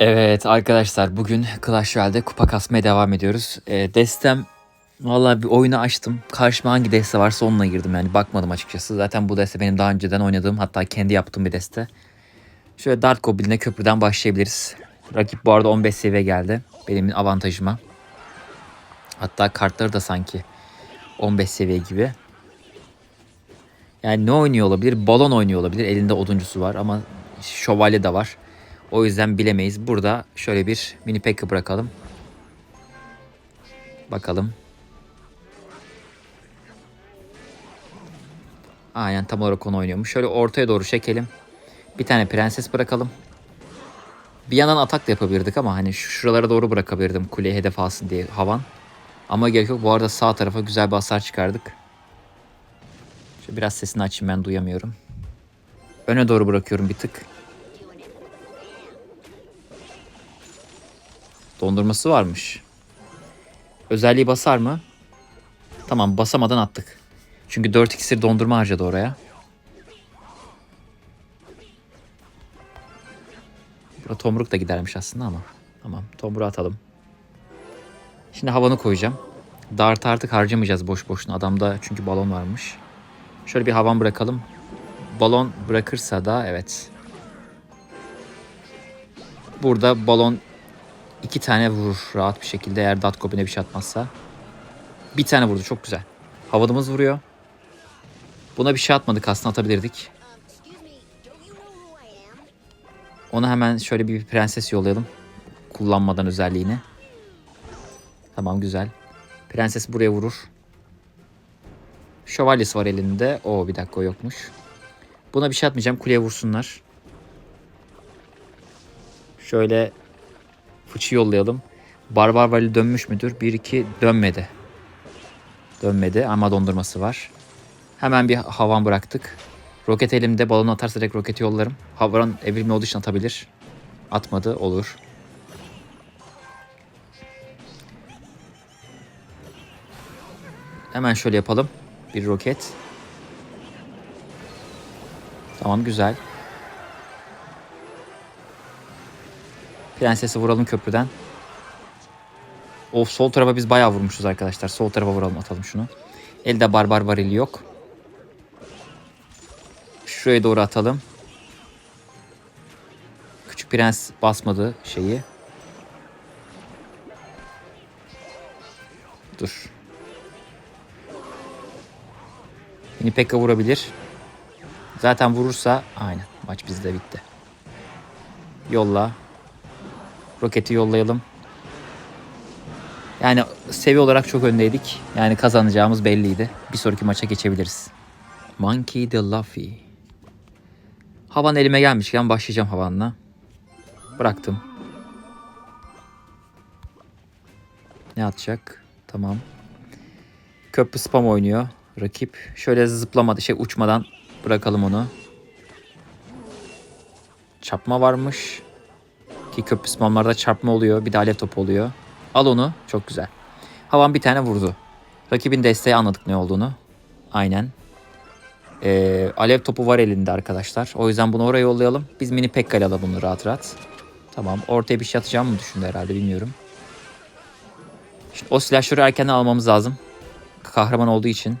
Evet arkadaşlar bugün Clash Royale'de kupa kasmaya devam ediyoruz. Ee, destem vallahi bir oyunu açtım. Karşıma hangi deste varsa onunla girdim yani bakmadım açıkçası. Zaten bu deste benim daha önceden oynadığım hatta kendi yaptığım bir deste. Şöyle Dart Goblin'e köprüden başlayabiliriz. Rakip bu arada 15 seviye geldi. Benim avantajıma. Hatta kartları da sanki 15 seviye gibi. Yani ne oynuyor olabilir? Balon oynuyor olabilir. Elinde oduncusu var ama şövalye de var. O yüzden bilemeyiz. Burada şöyle bir mini pack'ı bırakalım. Bakalım. Aynen tam olarak onu oynuyormuş. Şöyle ortaya doğru çekelim. Bir tane prenses bırakalım. Bir yandan atak da yapabilirdik ama hani şu şuralara doğru bırakabilirdim kuleye hedef alsın diye havan. Ama gerek yok. Bu arada sağ tarafa güzel bir hasar çıkardık. Şöyle biraz sesini açayım ben duyamıyorum. Öne doğru bırakıyorum bir tık. Dondurması varmış. Özelliği basar mı? Tamam basamadan attık. Çünkü 4 iksir dondurma harcadı oraya. Burada tomruk da gidermiş aslında ama. Tamam tomruğu atalım. Şimdi havanı koyacağım. Dart artık harcamayacağız boş boşuna. Adamda çünkü balon varmış. Şöyle bir havan bırakalım. Balon bırakırsa da evet. Burada balon iki tane vurur rahat bir şekilde eğer Dart Goblin'e bir şey atmazsa. Bir tane vurdu çok güzel. Havadımız vuruyor. Buna bir şey atmadık aslında atabilirdik. Ona hemen şöyle bir prenses yollayalım. Kullanmadan özelliğini. Tamam güzel. Prenses buraya vurur. Şövalyesi var elinde. O bir dakika o yokmuş. Buna bir şey atmayacağım. Kuleye vursunlar. Şöyle fıçı yollayalım. Barbar Vali dönmüş müdür? 1-2 dönmedi. Dönmedi ama dondurması var. Hemen bir havan bıraktık. Roket elimde balonu atarsa direkt roketi yollarım. Havan evrilme olduğu için atabilir. Atmadı olur. Hemen şöyle yapalım. Bir roket. Tamam güzel. Prensesi vuralım köprüden. Of sol tarafa biz bayağı vurmuşuz arkadaşlar. Sol tarafa vuralım atalım şunu. Elde barbar varili yok. Şuraya doğru atalım. Küçük prens basmadı şeyi. Dur. Mini Pekka vurabilir. Zaten vurursa aynen maç bizde bitti. Yolla. Roketi yollayalım. Yani seviye olarak çok öndeydik. Yani kazanacağımız belliydi. Bir sonraki maça geçebiliriz. Monkey the Luffy. Havan elime gelmişken başlayacağım havanla. Bıraktım. Ne atacak? Tamam. Köprü spam oynuyor rakip. Şöyle zıplamadı şey uçmadan bırakalım onu. Çarpma varmış. Ki köprü spamlarda çarpma oluyor. Bir de alev topu oluyor. Al onu. Çok güzel. Havan bir tane vurdu. Rakibin desteği anladık ne olduğunu. Aynen. Ee, alev topu var elinde arkadaşlar. O yüzden bunu oraya yollayalım. Biz mini Pekka alalım bunu rahat rahat. Tamam. Ortaya bir şey atacağım mı düşündü herhalde bilmiyorum. Şimdi o silahları erkenden almamız lazım. Kahraman olduğu için.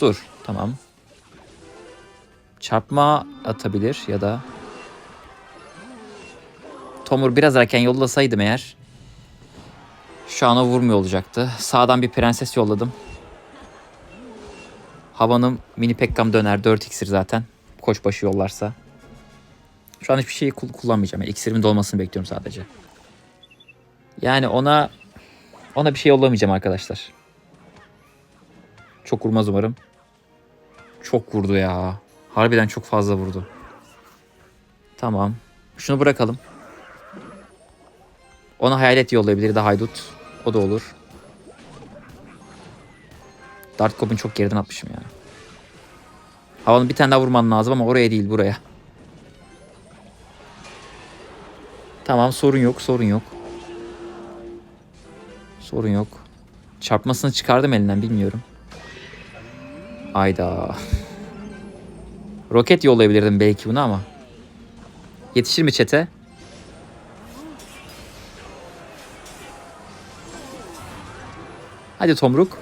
Dur. Tamam. Çarpma atabilir ya da Tomur biraz erken yollasaydım eğer şu an o vurmuyor olacaktı. Sağdan bir prenses yolladım. Havanın mini pekkam döner. 4 iksir zaten. Koçbaşı yollarsa. Şu an hiçbir şeyi kul- kullanmayacağım. Yani dolmasını bekliyorum sadece. Yani ona ona bir şey yollamayacağım arkadaşlar. Çok vurmaz umarım. Çok vurdu ya. Harbiden çok fazla vurdu. Tamam. Şunu bırakalım. Ona hayalet yollayabilir de haydut. O da olur. Dart Goblin çok geriden atmışım ya. Havanın bir tane daha vurman lazım ama oraya değil buraya. Tamam sorun yok sorun yok. Sorun yok. Çarpmasını çıkardım elinden bilmiyorum. Ayda. Roket yollayabilirdim belki bunu ama. Yetişir mi çete? Hadi Tomruk.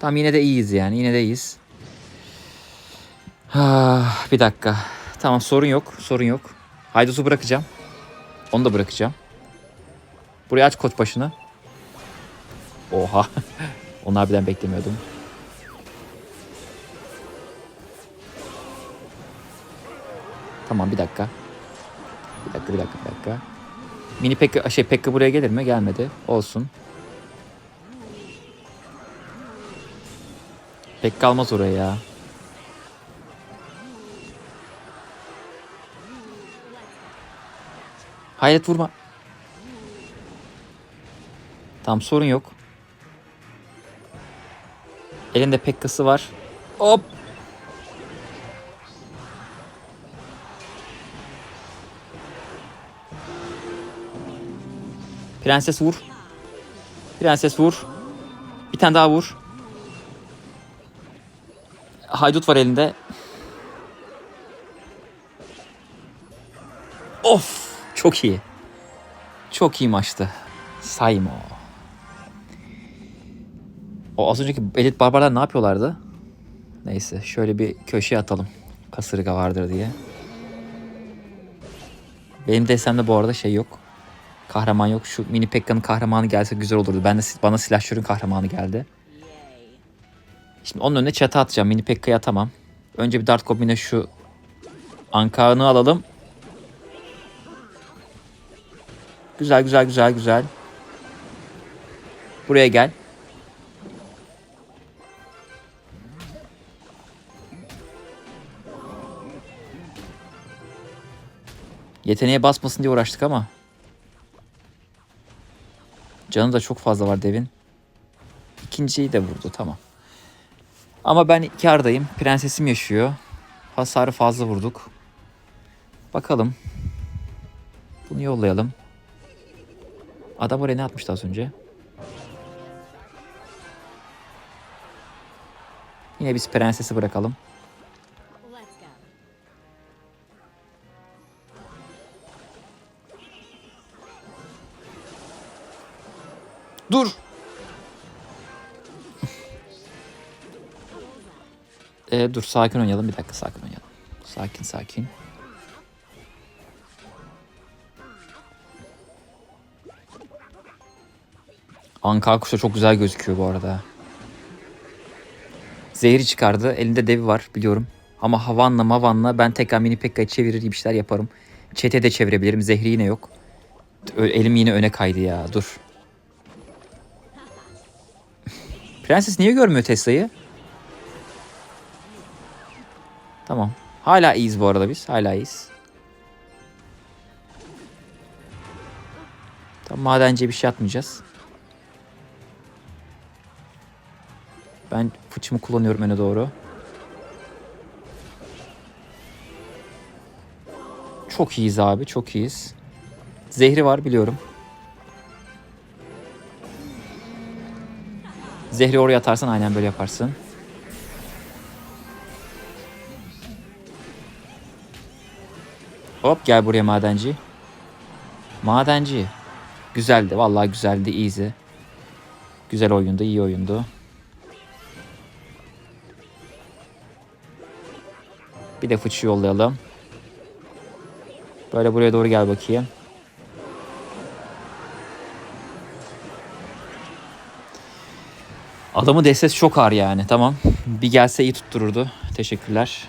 Tamam yine de iyiyiz yani. Yine de iyiyiz. Ah, bir dakika. Tamam sorun yok. Sorun yok. Haydut'u bırakacağım. Onu da bırakacağım. Buraya aç koç başını. Oha. Onu harbiden beklemiyordum. Tamam bir dakika. Bir dakika bir dakika bir dakika. Mini Pekka, şey Pekka buraya gelir mi? Gelmedi. Olsun. Pekka almaz oraya ya. Hayret vurma. Tamam sorun yok. Elinde Pekka'sı var. Hop. Prenses vur. Prenses vur. Bir tane daha vur. Haydut var elinde. Of! Çok iyi. Çok iyi maçtı. Saymo. O az önceki elit barbarlar ne yapıyorlardı? Neyse şöyle bir köşeye atalım. Kasırga vardır diye. Benim desemde bu arada şey yok. Kahraman yok. Şu mini Pekka'nın kahramanı gelse güzel olurdu. Ben de bana silahşörün kahramanı geldi. Şimdi onun önüne çatı atacağım. Mini Pekka'yı atamam. Önce bir Dart Goblin'e şu Ankara'nı alalım. Güzel güzel güzel güzel. Buraya gel. Yeteneğe basmasın diye uğraştık ama. Canı da çok fazla var devin. İkinciyi de vurdu tamam. Ama ben kardayım. Prensesim yaşıyor. Hasarı fazla vurduk. Bakalım. Bunu yollayalım. Adam oraya ne atmıştı az önce? Yine biz prensesi bırakalım. Dur. Ee, dur sakin oynayalım bir dakika sakin oynayalım. Sakin sakin. Anka kuşa çok güzel gözüküyor bu arada. Zehri çıkardı. Elinde devi var biliyorum. Ama havanla mavanla ben tekrar mini pekka'yı çevirir gibi işler yaparım. Çete de çevirebilirim. Zehri yine yok. Elim yine öne kaydı ya. Dur. Prenses niye görmüyor Tesla'yı? Tamam. Hala iyiyiz bu arada biz. Hala iyiyiz. Tamam madenciye bir şey atmayacağız. Ben fıçımı kullanıyorum öne doğru. Çok iyiyiz abi. Çok iyiyiz. Zehri var biliyorum. Zehri oraya atarsan aynen böyle yaparsın. Hop gel buraya madenci. Madenci. Güzeldi. Vallahi güzeldi. Easy. Güzel oyundu. iyi oyundu. Bir de fıçı yollayalım. Böyle buraya doğru gel bakayım. Adamın destesi çok ağır yani. Tamam. Bir gelse iyi tuttururdu. Teşekkürler.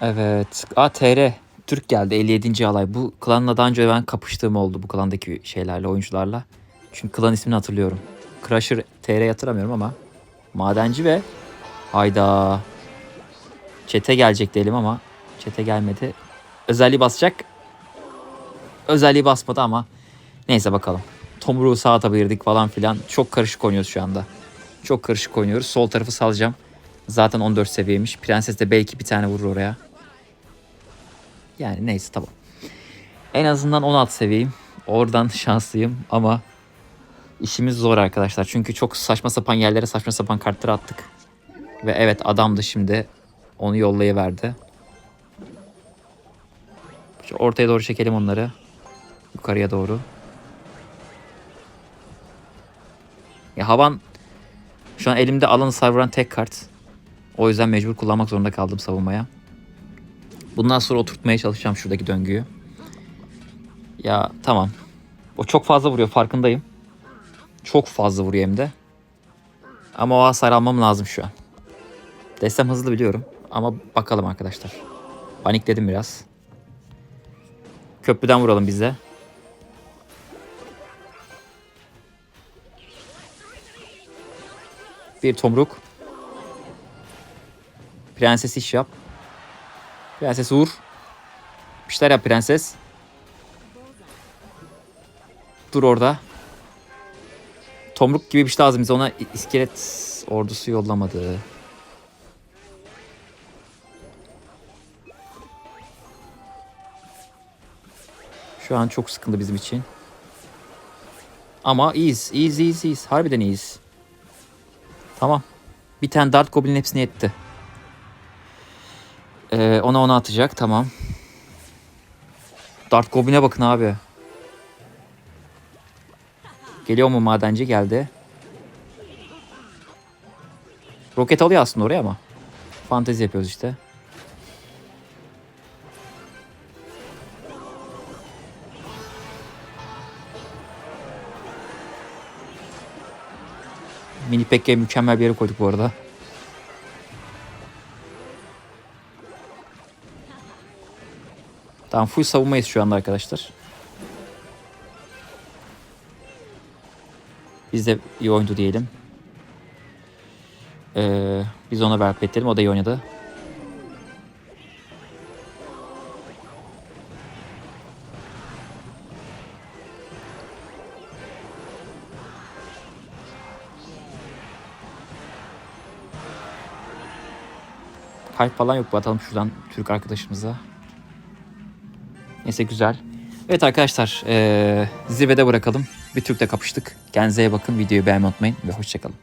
Evet. A TR. Türk geldi 57. alay. Bu klanla daha önce ben kapıştığım oldu bu klandaki şeylerle, oyuncularla. Çünkü klan ismini hatırlıyorum. Crusher TR hatırlamıyorum ama. Madenci ve hayda. Çete gelecek diyelim ama çete gelmedi. Özelliği basacak. Özelliği basmadı ama neyse bakalım. Tomruğu sağ atabilirdik falan filan. Çok karışık oynuyoruz şu anda. Çok karışık oynuyoruz. Sol tarafı salacağım. Zaten 14 seviyeymiş. Prenses de belki bir tane vurur oraya. Yani neyse tamam. En azından 16 seviyeyim. Oradan şanslıyım ama işimiz zor arkadaşlar. Çünkü çok saçma sapan yerlere saçma sapan kartları attık. Ve evet adam da şimdi Onu yollayıverdi. Şu ortaya doğru çekelim onları. Yukarıya doğru. Ya havan şu an elimde alanı savuran tek kart. O yüzden mecbur kullanmak zorunda kaldım savunmaya. Bundan sonra oturtmaya çalışacağım şuradaki döngüyü. Ya tamam. O çok fazla vuruyor farkındayım. Çok fazla vuruyor hem de. Ama o hasar almam lazım şu an. Destem hızlı biliyorum. Ama bakalım arkadaşlar. Panikledim biraz. Köprüden vuralım biz de. Bir tomruk. Prenses iş yap. Prenses vur. Bir şeyler yap prenses. Dur orada. Tomruk gibi bir şey lazım bize. Ona iskelet ordusu yollamadı. Şu an çok sıkıntı bizim için. Ama iyiyiz. İyiyiz, iyiyiz, iyiyiz. Harbiden iyiyiz. Tamam. Bir tane Dart Goblin hepsini yetti. Ee, ona ona atacak. Tamam. Dart Goblin'e bakın abi. Geliyor mu madenci? Geldi. Roket alıyor aslında oraya ama. Fantezi yapıyoruz işte. Mini Pekke'ye mükemmel bir yere koyduk bu arada. Tamam full savunmayız şu anda arkadaşlar. Biz de iyi oyundu diyelim. Ee, biz ona ver edelim. O da iyi oynadı. Kalp falan yok. Atalım şuradan Türk arkadaşımıza. Neyse güzel. Evet arkadaşlar eee zirvede bırakalım. Bir Türk'le kapıştık. Kendinize bakın. Videoyu beğenmeyi unutmayın ve hoşçakalın.